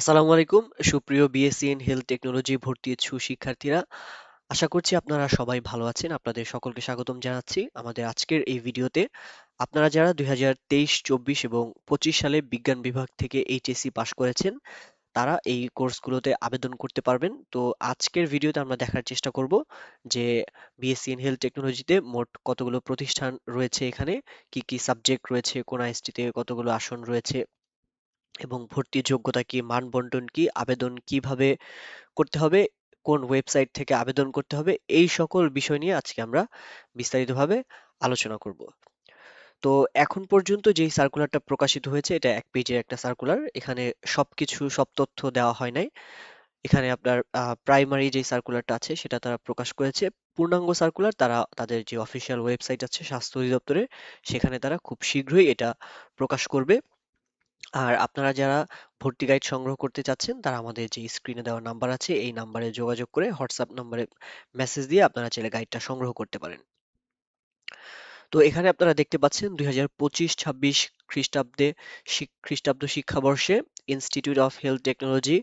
আসসালামু আলাইকুম, সুপ্রিয় বিএসসি ইন হেলথ টেকনোলজি ভর্তি ইচ্ছুক শিক্ষার্থীরা আশা করছি আপনারা সবাই ভালো আছেন, আপনাদের সকলকে স্বাগতম জানাচ্ছি আমাদের আজকের এই ভিডিওতে। আপনারা যারা দুই হাজার তেইশ, চব্বিশ এবং পঁচিশ সালে বিজ্ঞান বিভাগ থেকে এইচএসসি পাশ করেছেন, তারা এই কোর্সগুলোতে আবেদন করতে পারবেন। তো আজকের ভিডিওতে আমরা দেখার চেষ্টা করব যে বিএসসি ইন হেলথ টেকনোলজিতে মোট কতগুলো প্রতিষ্ঠান রয়েছে এখানে, কি কি সাবজেক্ট রয়েছে, কোন আইএসটিতে কতগুলো আসন রয়েছে এবং ভর্তির যোগ্যতা কি, মানবন্টন কি, আবেদন কীভাবে করতে হবে, কোন ওয়েবসাইট থেকে আবেদন করতে হবে, এই সকল বিষয় নিয়ে আজকে আমরা বিস্তারিতভাবে আলোচনা করব। তো এখন পর্যন্ত যেই সার্কুলারটা প্রকাশিত হয়েছে, এটা এক পেজের একটা সার্কুলার এখানে সবকিছু, সব তথ্য দেওয়া হয় নাই। এখানে আপনার প্রাইমারি যে সার্কুলারটা আছে, সেটা তারা প্রকাশ করেছে। পূর্ণাঙ্গ সার্কুলার তারা, তাদের যে অফিসিয়াল ওয়েবসাইট আছে, স্বাস্থ্য অধিদপ্তরে সেখানে তারা খুব শীঘ্রই এটা প্রকাশ করবে। আর আপনারা যারা ভর্তি গাইড সংগ্রহ করতে চাচ্ছেন, তারা আমাদের যে স্ক্রিনে দেওয়া নাম্বার আছে, এই নাম্বারে যোগাযোগ করে হোয়াটসঅ্যাপ নাম্বারে মেসেজ দিয়ে আপনারা চাইলে গাইডটা সংগ্রহ করতে পারেন। তো এখানে আপনারা দেখতে পাচ্ছেন দুই হাজার পঁচিশ, ছাব্বিশ খ্রিস্টাব্দে খ্রিস্টাব্দ শিক্ষাবর্ষে institute of health technology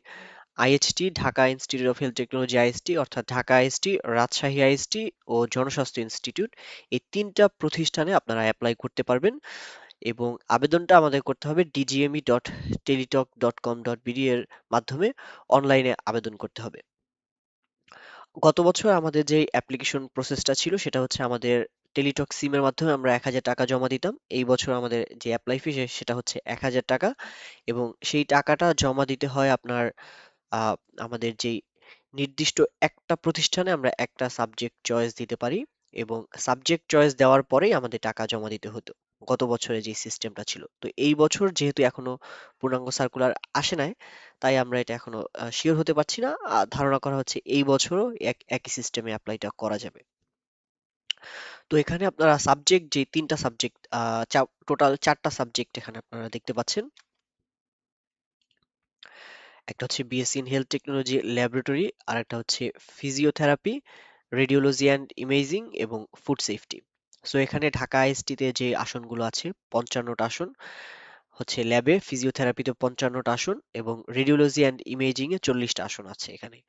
IHT Dhaka institute of health technology IST অর্থাৎ ঢাকা আইএসটি রাজশাহী আইএসটি ও জনস্বাস্থ্য ইনস্টিটিউট এই তিনটা প্রতিষ্ঠানে আপনারা অ্যাপ্লাই করতে পারবেন। এবং আবেদনটা আমাদের করতে হবে DGME dot Teletalk dot com dot BD এর মাধ্যমে অনলাইনে আবেদন করতে হবে। গত বছর আমাদের যে অ্যাপ্লিকেশন প্রসেসটা ছিল সেটা হচ্ছে আমাদের টেলিটক সিমের মাধ্যমে আমরা এক হাজার টাকা জমা দিতাম। এই বছর আমাদের যে অ্যাপ্লাই ফি সেটা হচ্ছে এক হাজার টাকা এবং সেই টাকাটা জমা দিতে হয় আপনার আমাদের যেই নির্দিষ্ট একটা প্রতিষ্ঠানে আমরা একটা সাবজেক্ট চয়েস দিতে পারি এবং সাবজেক্ট চয়েস দেওয়ার পরেই আমাদের টাকা জমা দিতে হতো। গত বছরে যে সিস্টেমটা ছিল। তো এই বছর যেহেতু এখনও পূর্ণাঙ্গ সার্কুলার আসে নাই, তাই আমরা এটা এখনও শিওর হতে পারছি না। ধারণা করা হচ্ছে এই বছরও এক, একই সিস্টেমে অ্যাপ্লাইটা করা যাবে। তো এখানে আপনারা সাবজেক্ট যে তিনটা সাবজেক্ট টোটাল চারটা সাবজেক্ট এখানে আপনারা দেখতে পাচ্ছেন। একটা হচ্ছে BSc in health technology laboratory আর একটা হচ্ছে ফিজিওথেরাপি রেডিওলজি অ্যান্ড ইমেজিং এবং ফুড সেফটি সো এখানে ঢাকা আইএসটিতে যে আসনগুলো আছে, পঞ্চান্নটা আসন, হচ্ছে ল্যাবে ফিজিওথেরাপিতে পঞ্চান্নটা আসন এবং রেডিওলজি অ্যান্ড ইমেজিংয়ে চল্লিশটা আসন আছে এখানে।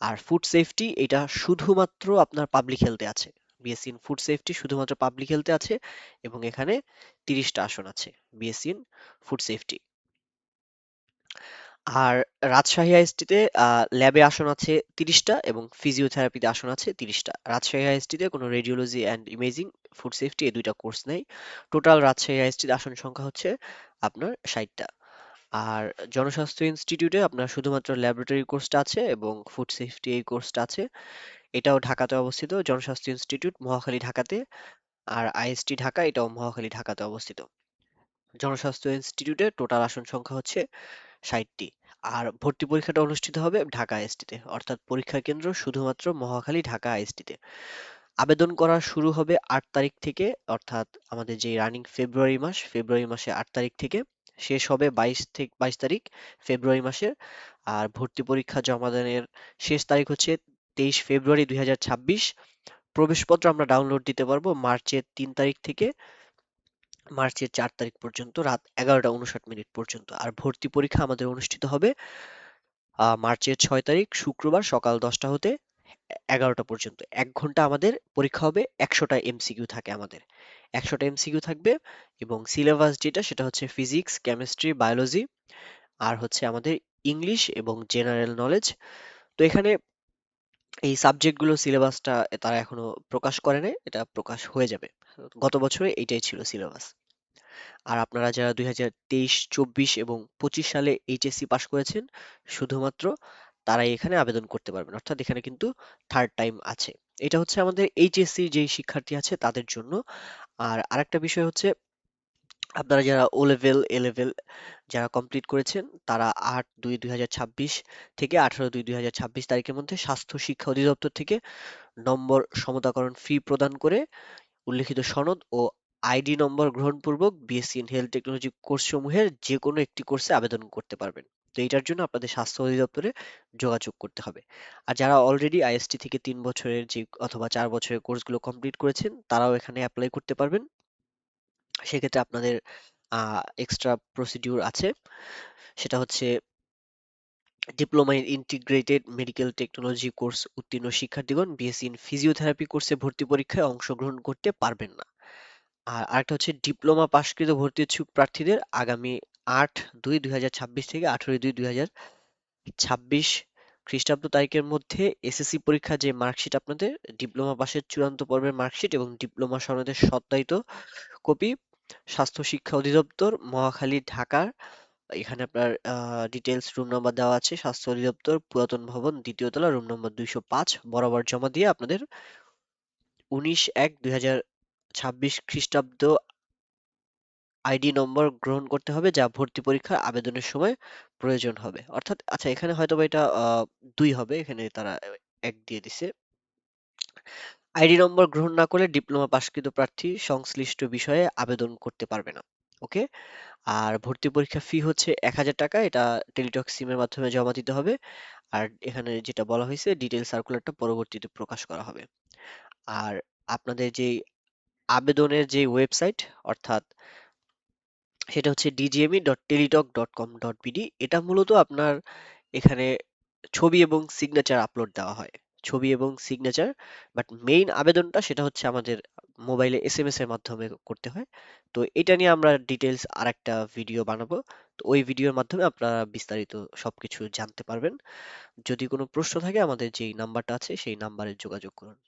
আর ফুড সেফটি এটা শুধুমাত্র আপনার পাবলিক হেলথে আছে। বিএসসি ইন ফুড সেফটি শুধুমাত্র পাবলিক হেলথে আছে এবং এখানে তিরিশটা আসন আছে বিএসসি ইন ফুড সেফটি আর রাজশাহী আইএসটিতে ল্যাবে আসন আছে তিরিশটা এবং ফিজিওথেরাপিতে আসন আছে তিরিশটা। রাজশাহী আইএসটিতে কোনো radiology and imaging, food safety এই দুইটা কোর্স নেই। টোটাল রাজশাহী আইএসটিতে আসন সংখ্যা হচ্ছে আপনার ষাটটা। আর জনস্বাস্থ্য ইনস্টিটিউটে আপনার শুধুমাত্র ল্যাবরেটরি কোর্সটা আছে এবং ফুড সেফটি এই কোর্সটা আছে। এটাও ঢাকাতে অবস্থিত, জনস্বাস্থ্য ইনস্টিটিউট মহাখালী ঢাকাতে। আর আইএসটি ঢাকা, এটাও মহাখালী ঢাকাতে অবস্থিত। জনস্বাস্থ্য ইনস্টিটিউটে টোটাল আসন সংখ্যা হচ্ছে ষাটটি। আর ভর্তি পরীক্ষাটা অনুষ্ঠিত হবে ঢাকা আইএসটিতে। অর্থাৎ পরীক্ষা কেন্দ্র শুধুমাত্র মহাখালী ঢাকা আইএসটিতে। আবেদন করা শুরু হবে আট তারিখ থেকে, অর্থাৎ আমাদের যে রানিং ফেব্রুয়ারি মাস, ফেব্রুয়ারি মাসে আট তারিখ থেকে। শেষ হবে বাইশ থেকে, বাইশ তারিখ ফেব্রুয়ারি মাসের আর ভর্তি পরীক্ষা জমা জমাদানের শেষ তারিখ হচ্ছে তেইশ ফেব্রুয়ারি দুই হাজার ছাব্বিশ। প্রবেশপত্র আমরা ডাউনলোড দিতে পারব মার্চের তিন তারিখ থেকে। মার্চের চার তারিখ পর্যন্ত, রাত এগারোটা উনষাট মিনিট পর্যন্ত। আর ভর্তি পরীক্ষা আমাদের অনুষ্ঠিত হবে মার্চের ছয় তারিখ, শুক্রবার সকাল দশটা হতে এগারোটা পর্যন্ত। এক ঘণ্টা আমাদের পরীক্ষা হবে, একশোটা এমসিকিউ থাকে আমাদের। একশোটা এমসিকিউ থাকবে এবং সিলেবাস যেটা, সেটা হচ্ছে ফিজিক্স, কেমিস্ট্রি, বায়োলজি, আর হচ্ছে আমাদের ইংলিশ এবং জেনারেল নলেজ। তো এখানে এই সাবজেক্টগুলো সিলেবাসটা তারা এখনও প্রকাশ করে নাই, এটা প্রকাশ হয়ে যাবে। গত বছরে এইটাই ছিল সিলেবাস। আর আপনারা যারা দুই হাজার তেইশ, চব্বিশ এবং পঁচিশ সালে এইচএসসি পাশ করেছেন, শুধুমাত্র তারাই এখানে আবেদন করতে পারবেন। অর্থাৎ এখানে কিন্তু থার্ড টাইম আছে। এটা হচ্ছে আমাদের এইচএসসি যেই শিক্ষার্থী আছে তাদের জন্য। আর আরেকটা বিষয় হচ্ছে, আপনারা যারা ও লেভেল এ লেভেল যারা কমপ্লিট করেছেন, তারা আট দুই দুই হাজার ছাব্বিশ থেকে আঠারো দুই দুই হাজার ছাব্বিশ তারিখের মধ্যে স্বাস্থ্য শিক্ষা অধিদপ্তর থেকে নম্বর সমতাকরণ ফি প্রদান করে উল্লিখিত সনদ ও ID number গ্রহণপূর্বক BSc in health technology course সমূহের যে কোনো একটি কোর্সে আবেদন করতে পারবেন। তো এটার জন্য আপনাদের স্বাস্থ্য অধিদপ্তরে যোগাযোগ করতে হবে। আর যারা অলরেডি আইএসটি থেকে তিন বছরের যে অথবা চার বছরের কোর্সগুলো কমপ্লিট করেছেন, তারাও এখানে অ্যাপ্লাই করতে পারবেন। সেক্ষেত্রে আপনাদের এক্সট্রা প্রসিডিউর আছে। সেটা হচ্ছে diploma in integrated medical technology course উত্তীর্ণ শিক্ষার্থীগণ বিএসসি ইন ফিজিওথেরাপি কোর্সে ভর্তি পরীক্ষায় অংশগ্রহণ করতে পারবেন না। আর আরেকটা হচ্ছে ডিপ্লোমা পাশকৃত ভর্তি ইচ্ছুক প্রার্থীদের আগামী আট দুই দুই হাজার ছাব্বিশ থেকে আঠারোই দুই দুই হাজার ছাব্বিশ খ্রিস্টাব্দ তারিখের মধ্যে এসএসসি পরীক্ষা যে মার্কশিট আপনাদের, ডিপ্লোমা পাশের চূড়ান্ত পর্বের মার্কশিট এবং ডিপ্লোমা সনদের সত্যায়িত কপি, স্বাস্থ্য শিক্ষা অধিদপ্তর, মহাখালী ঢাকার এখানে আপনার ডিটেলস রুম নাম্বার দেওয়া আছে, স্বাস্থ্য অধিদপ্তর, পুরাতন ভবন, দ্বিতীয় তলা রুম নম্বর দুইশো পাঁচ, বরাবর জমা দিয়ে আপনাদের উনিশ এক দুই হাজার ছাব্বিশ খ্রিস্টাব্দ আইডি নম্বর গ্রহণ করতে হবে, যা ভর্তি পরীক্ষার আবেদনের সময় প্রয়োজন হবে। অর্থাৎ আচ্ছা এখানে হয়তো বা এটা দুই হবে, এখানে তারা এক দিয়ে দিছে। আইডি নম্বর গ্রহণ না করলে ডিপ্লোমা পাশকৃত প্রার্থী সংশ্লিষ্ট বিষয়ে আবেদন করতে পারবে না, ওকে? আর ভর্তি পরীক্ষা ফি হচ্ছে এক হাজার টাকা, এটা টেলিটক সিমের মাধ্যমে জমা দিতে হবে। আর এখানে যেটা বলা হয়েছে ডিটেল সার্কুলারটা পরবর্তীতে প্রকাশ করা হবে। আর আপনাদের যে আবেদনের যে ওয়েবসাইট, অর্থাৎ সেটা হচ্ছে DGME dot Teletalk dot com dot BD এটা মূলত আপনার এখানে ছবি এবং সিগনেচার আপলোড দেওয়া হয়। ছবি এবং সিগনেচার বাট মেইন আবেদনটা সেটা হচ্ছে আমাদের মোবাইলে এস এম এস এর মাধ্যমে করতে হয়। তো এটা নিয়ে আমরা ডিটেলস আর একটা ভিডিও বানাবো। তো ওই ভিডিওর মাধ্যমে আপনারা বিস্তারিত সবকিছু জানতে পারবেন। যদি কোনো প্রশ্ন থাকে, আমাদের যেই নাম্বারটা আছে, সেই নাম্বারে যোগাযোগ করুন।